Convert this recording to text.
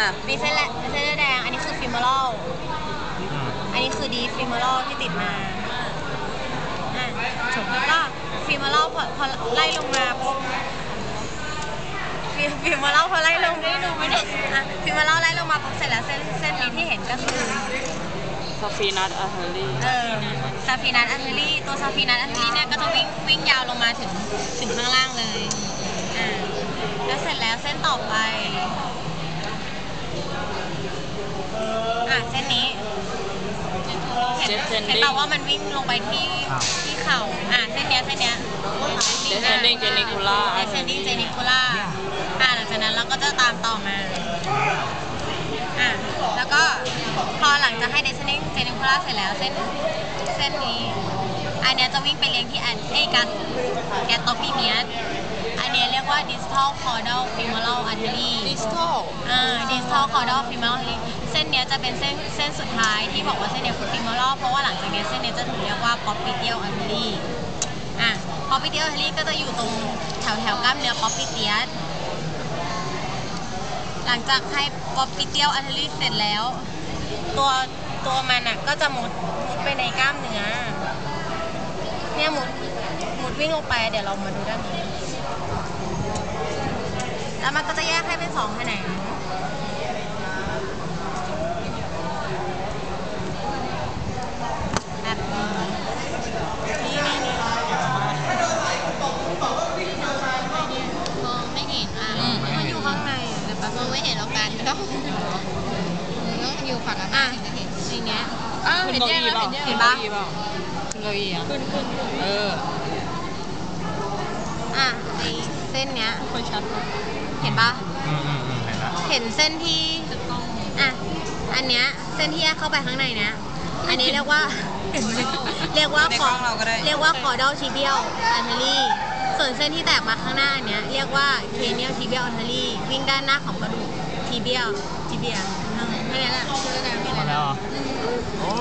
อะมีเส้นแหละเส้นเลือดแดง อันนี้คือฟิมเมอรัลอืมอันนี้คือดีฟิมเมอรัลที่ติดมาอะแล้วก็ฟิมเมอรัลพอพอไล่ลงมาปุ๊บฟิฟิมเมอรัลพอไล่ลงได้ดูไหมเนี่ยอะฟิมเมอรัลไล่ลงมาปุ๊บเสร็จแล้วเส้นเส้นนี้ที่เห็นก็คือ ซาฟีนัทอะเฮอรี่เออซาฟีนัทอันเทอรี่ตัวซาฟีนัทอันเทอรี่เนี่ยก็จะวิ่งวิ่งยาวลงมาถึงถึงข้างล่างเลยอ่าแล้วเสร็จแล้วเส้นต่อไป อะเส้นนี้เห็นเจสเซนเห็นดิ้แบงบว่ามันวิ่งลงไปที่ที่เข่าอะเส้นเนี้ยเส้นเนี้ยเดสเซนดิ้งเจนิคูล่าเดสเซนดิ้งเจนิคูล่าอะหลังจากนั้นเราก็จะตามต่อมาอะแล้วก็พอหลังจากให้เดสเซนดิ้งเจนิคูล่าเสร็จแล้วเส้นเส้นนี้อันเนี้ยจะวิ่งไปเลี้ยงที่อันเอ้ยกันแกตโตพีเมียสอันเนี้ยเรียกว่า distal caudal femoral artery ดิสโก้อ่า distal caudal femoral artery เส้ นี้ยจะเป็นเส้นเส้นสุดท้ายที่บอกว่าเส้นเนี้ยคือ femoral เพราะว่าหลังจากเนี้ยเส้นเนี้ยจะถูกเรียกว่า popliteal artery อะ popliteal artery ก็จะอยู่ตรงแถวแถวกล้ามเนื้อ popliteus หลังจากให้ popliteal artery เสร็จแล้ว ตัวตัวมันอะก็จะมุดมุดไปในกล้ามเนื้อเนี่ยมุดมุดวิ่งลงไปเดี๋ยวเรามาดูด้านนี้แล้วมันก็จะแยกให้เป็นสองแขนงแบบนี้นี่นี่นี่ มองไม่เห็นอะ มันอยู่ข้างในอะเดี๋ยวแป๊บ มองไม่เห็นแล้วกันต้องต้องอยู่ฝั่งอะอะถึงจะเห็นอย่างเงี้ยอ้าวขึ้นเห็นเก้าแยกอี้แล้วเปล่าเห็นแยกเห็นแล้วปะขึ้นเก้าอี้เปล่าขึ้นเก้าอี้อะขึ้นขึ้นเอออะไอเส้นเนี้ยค่อยชัดเห็นปะอืมอืมอืมเห็นแล้วเห็นเส้นที่อะอันเนี้ยเส้นที่แยกเข้าไปข้างในเนี้ยอันนี้เรียกว่า เรียกว่าในคกอล้องเราก็ได้เรียกว่า caudal tibial artery ส่วนเส้นที่แตกมาข้างหน้าอันเนี้ยเรียกว่า cranial tibial artery วิ่งด้านหน้าของกระดูก tibial tibia เออแค่นั้นแหละชื่อแล้วนะไม่ หมอะไรดแล้วนะเหรอโอ้